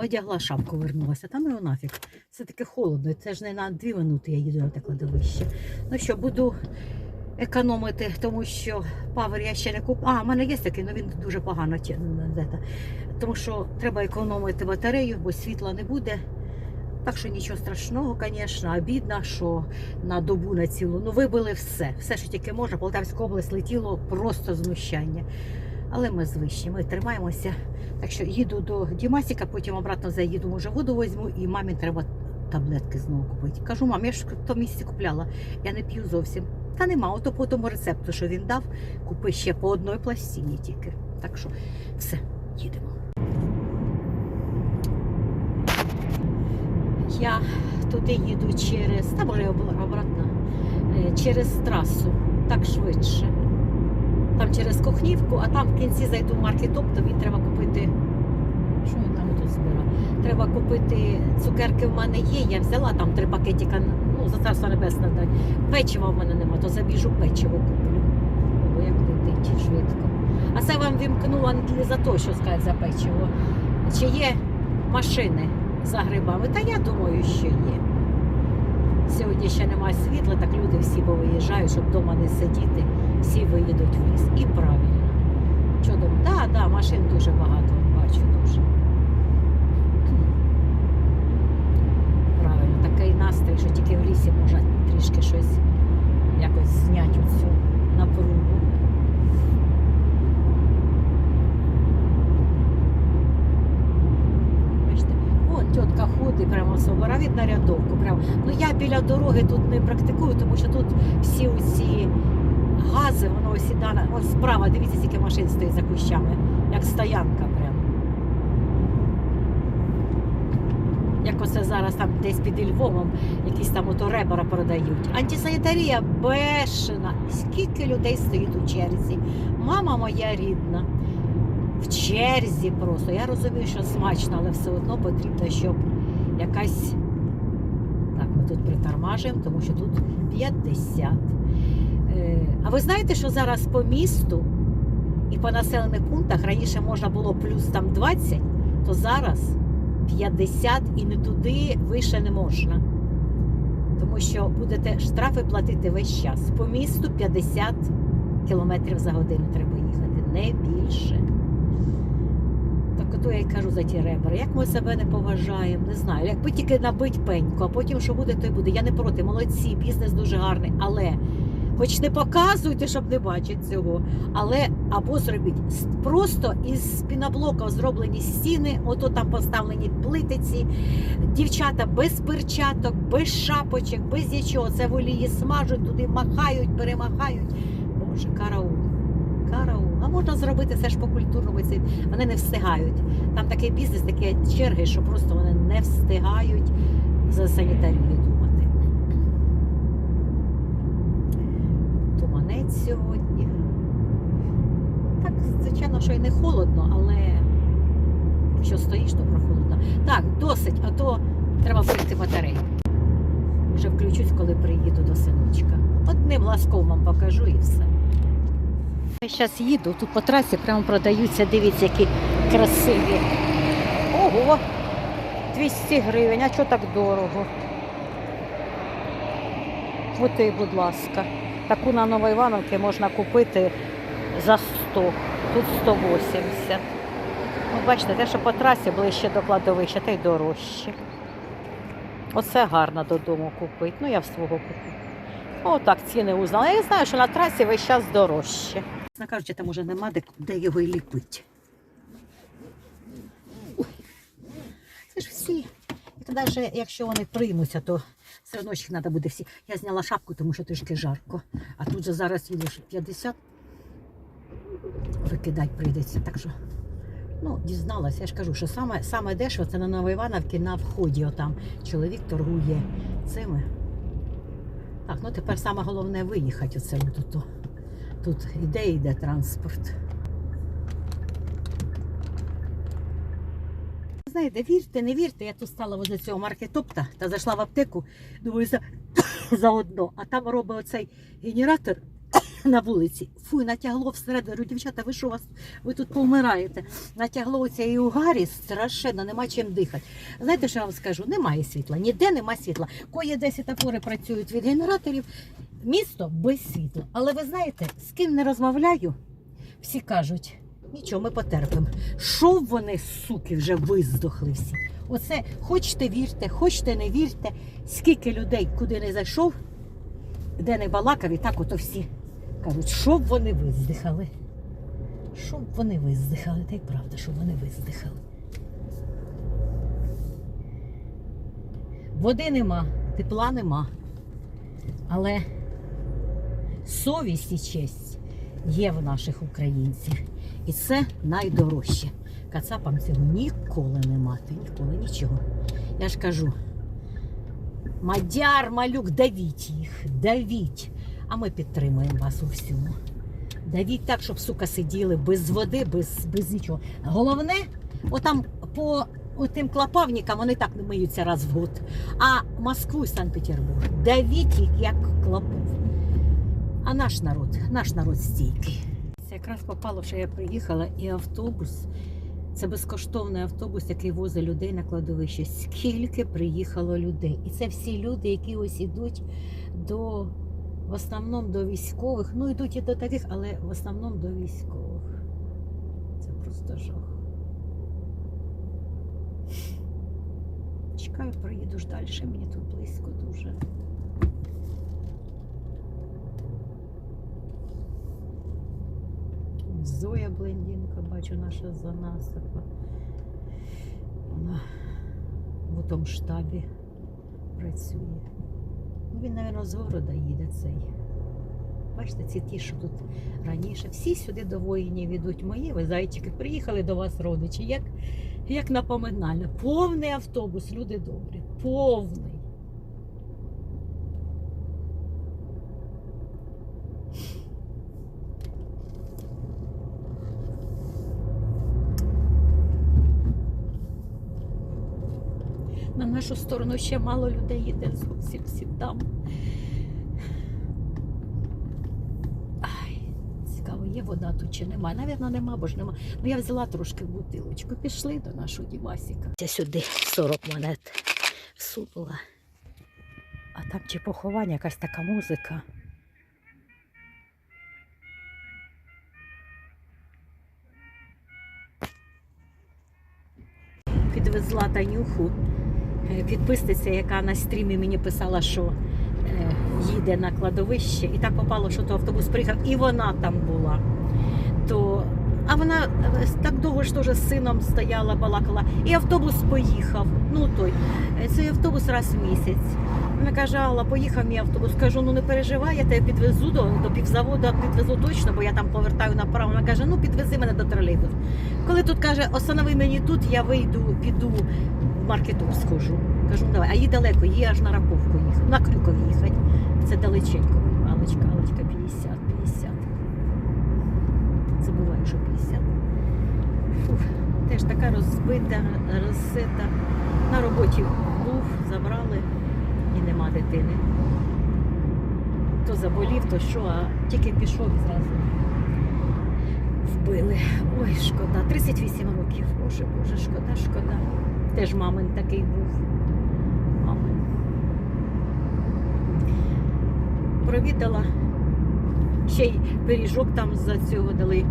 одягла шапку, вернулася. Та ну його нафіг. Це таке холодно. Це ж не на дві минути я їду на те кладовище. Ну що, буду економити, тому що павер я ще не куп. А, в мене є такий, але він дуже погано. Тому що треба економити батарею, бо світла не буде. Так що нічого страшного, звісно, обідно, що на добу на цілу. Ну, вибили все. Все, що тільки можна. Полтавська область летіло просто знущання. Але ми звичні, ми тримаємося. Так що їду до Дімасіка, потім обратно заїду, може, воду візьму, і мамі треба таблетки знову купити. Кажу, мам, я ж в тому місці купляла, я не п'ю зовсім. Та нема, ото по тому рецепту, що він дав, купи ще по одній пластині тільки. Так що все, їдемо. Я туди їду через, та може обратно, е, через трасу, так швидше. Там через Кохнівку, а там в кінці зайду в маркетоп, тобі треба купити. Що я там тут збираю? Треба купити цукерки в мене є. Я взяла там три пакетика, ну, за царство небесне дай. Печива в мене нема, то забіжу печиво куплю. Бо як летить швидко. А це вам вімкнула не за те, що сказати за печиво. Чи є машини за грибами? Та я думаю, що є. Сьогодні ще немає світла, так люди всі повиїжджають, щоб вдома не сидіти, всі виїдуть в ліс. І правильно. Чудово. Так, да, машин дуже багато, бачу дуже. Правильно, такий настрій, що тільки в лісі можна трішки щось якось зняти оцю напругу. Бачите, Вон тітка ходить прямо собора від нарядовку. Прямо. Ну я біля дороги тут не практикую, тому що тут всі оці гази, воно осідане. Ось справа, дивіться, скільки машин стоїть за кущами, як стоянка прям. Як оце зараз там десь під Львовом якісь там ото ребра продають. Антисанітарія бешена. Скільки людей стоїть у черзі. Мама моя рідна. В черзі просто. Я розумію, що смачно, але все одно потрібно, щоб якась. Тут притормажуємо, тому що тут 50. Е, А ви знаєте, що зараз по місту і по населених пунктах раніше можна було плюс там 20, то зараз 50 і не туди вище не можна. Тому що будете штрафи платити весь час. По місту 50 км за годину треба їхати, не більше. Так ото я й кажу за ті ребра. Як ми себе не поважаємо, не знаю. Якби тільки набить пеньку, а потім що буде, то й буде. Я не проти, молодці, бізнес дуже гарний, але хоч не показуйте, щоб не бачити цього. Але або зробіть просто із піноблока зроблені стіни, ото там поставлені плитиці, дівчата без перчаток, без шапочок, без нічого. Це волії смажуть, туди махають, перемахають. Боже, караул. Можна зробити все ж по культурному. Вони не встигають. Там такий бізнес, такі черги, що просто вони не встигають за санітарію думати. Туманець сьогодні. Так, звичайно, що й не холодно, але якщо стоїш, то прохолодно. Так, досить, а то треба вийти батарею. Вже включусь, коли приїду до синочка. Одним ласком вам покажу і все. Я зараз їду, тут по трасі прямо продаються, дивіться, які красиві. Ого! 200 гривень, а чого так дорого? От будь ласка. Таку на Новоівановці можна купити за 100, тут 180. Ну, бачите, те, що по трасі ближче до кладовища, та й дорожче. Оце гарно додому купити. Ну, я в свого куплю. Отак ціни узнала. Я знаю, що на трасі весь час дорожче. Чесно кажучи, там уже нема де, де його і ліпити. Це ж всі. І тоді, навіть якщо вони приймуться, то все одно їх треба буде всі. Я зняла шапку, тому що трішки жарко. А тут же зараз їдеш 50. Викидати прийдеться. Так що, ну, дізналася. Я ж кажу, що саме, саме дешево це на Новоівановці на вході. Отам чоловік торгує цими. Так, ну тепер саме головне виїхати оце тут. Тут іде йде транспорт. Знаєте, вірте, не вірте, я тут стала возле цього маркетопта та зайшла в аптеку, думаю, за, заодно. А там робить оцей генератор на вулиці. Фуй, натягло всередину. Дівчата, ви що вас? Ви тут повмираєте. Натягло цієї угарі страшенно, нема чим дихати. Знаєте, що я вам скажу? Немає світла, ніде нема світла. Кое де світофори працюють від генераторів, місто без світла. Але ви знаєте, з ким не розмовляю, всі кажуть, нічого, ми потерпимо. Що вони, суки, вже виздохли всі. Оце хочете вірте, хочете не вірте, скільки людей куди не зайшов, де не балакав, і так ото всі кажуть, щоб вони виздихали. Щоб вони виздихали, та й правда, щоб вони виздихали. Води нема, тепла нема. Але совість і честь є в наших українців. І це найдорожче. Кацапам цього ніколи не мати, ніколи нічого. Я ж кажу, мадяр, малюк, давіть їх, давіть. А ми підтримуємо вас у всьому. Давіть так, щоб сука сиділи без води, без, без нічого. Головне, отам по тим клопавникам вони так не миються раз в год. А Москву і Санкт-Петербург давіть їх як клопов. А наш народ, наш народ стійкий. Це якраз попало, що я приїхала, і автобус. Це безкоштовний автобус, який возить людей на кладовище. Скільки приїхало людей. І це всі люди, які ось ідуть до в основному до військових. Ну, йдуть і до таких, але в основному до військових. Це просто жах. Чекаю, проїду ж далі, мені тут близько дуже. Зоя блондинка, бачу, наша за насипа. Вона в тому штабі працює. Ну, він, мабуть, з города їде цей. Бачите, ці ті, що тут раніше. Всі сюди до воїнів ідуть. Мої ви зайчики, приїхали до вас родичі. Як, як напоминально. Повний автобус, люди добрі. Повний. На нашу сторону ще мало людей йде зовсім всі там. Ай, цікаво, є вода тут чи нема. Навірно, нема, бо ж нема. Ну я взяла трошки бутилочку. Пішли до нашого Дівасіка. Я сюди 40 монет всунула. А там чи поховання, якась така музика. Підвезла Танюху підписниця, яка на стрімі мені писала, що е, їде на кладовище, і так попало, що то автобус приїхав, і вона там була. То, а вона е, так довго ж теж з сином стояла, балакала, і автобус поїхав. Ну той, е, цей автобус раз в місяць. Вона каже, Алла, поїхав мій автобус. Кажу, ну не переживай, я тебе підвезу до, до півзаводу, підвезу точно, бо я там повертаю направо. Вона каже, ну підвези мене до тролейбусу. Коли тут каже, останови мені тут, я вийду, піду маркету схожу. Кажу, ну давай, а їй далеко, їй аж на Раковку їхати, на Крюков їхати. Це далеченько. Алочка, Алочка, 50, 50. Забуваю, що 50. Фух, теж така розбита, розсита. На роботі був, забрали і нема дитини. То заболів, то що, а тільки пішов і зразу вбили. Ой, шкода. 38 років. Боже, боже, шкода, шкода. Теж мамин такий був. Мамин. Провідала. Ще й пиріжок там за цього дали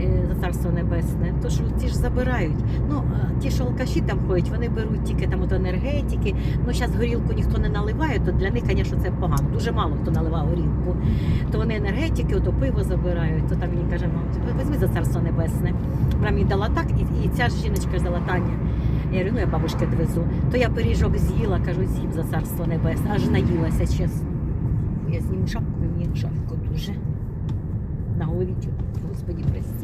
е, за царство небесне. То що ті ж забирають. Ну, ті, що алкаші там ходять, вони беруть тільки там от енергетики. Ну, зараз горілку ніхто не наливає, то для них, звісно, це погано. Дуже мало хто наливав горілку. То вони енергетики, ото пиво забирають, то там мені каже, мама, візьми за царство небесне. Вона мені дала так, і, і ця ж жіночка взяла Таня. Я говорю, ну я бабушки довезу. То я пиріжок з'їла, кажу, з'їм за царство небесне, аж наїлася, чесно. Я зніму шапку, мені шапку дуже. На голові Господі, прості.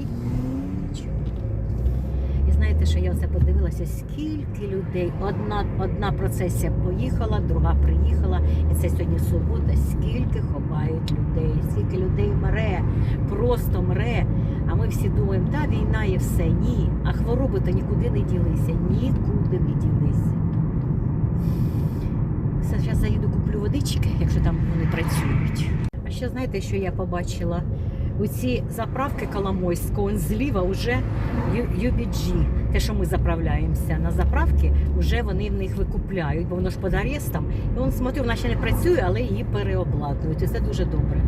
Знаєте, що я оце подивилася, скільки людей. Одна, одна процесія поїхала, друга приїхала. І це сьогодні субота. Скільки ховають людей, скільки людей мре, просто мре. А ми всі думаємо, та війна і все. Ні. А хвороби то нікуди не ділися, нікуди не ділися. Зараз заїду куплю водички, якщо там вони працюють. А ще знаєте, що я побачила? Оці заправки Коломойського, он зліва вже UBG, те, що ми заправляємося на заправки, вже вони в них викупляють, бо воно ж під арестом. І он смотрю, вона ще не працює, але її переобладнують. І це дуже добре.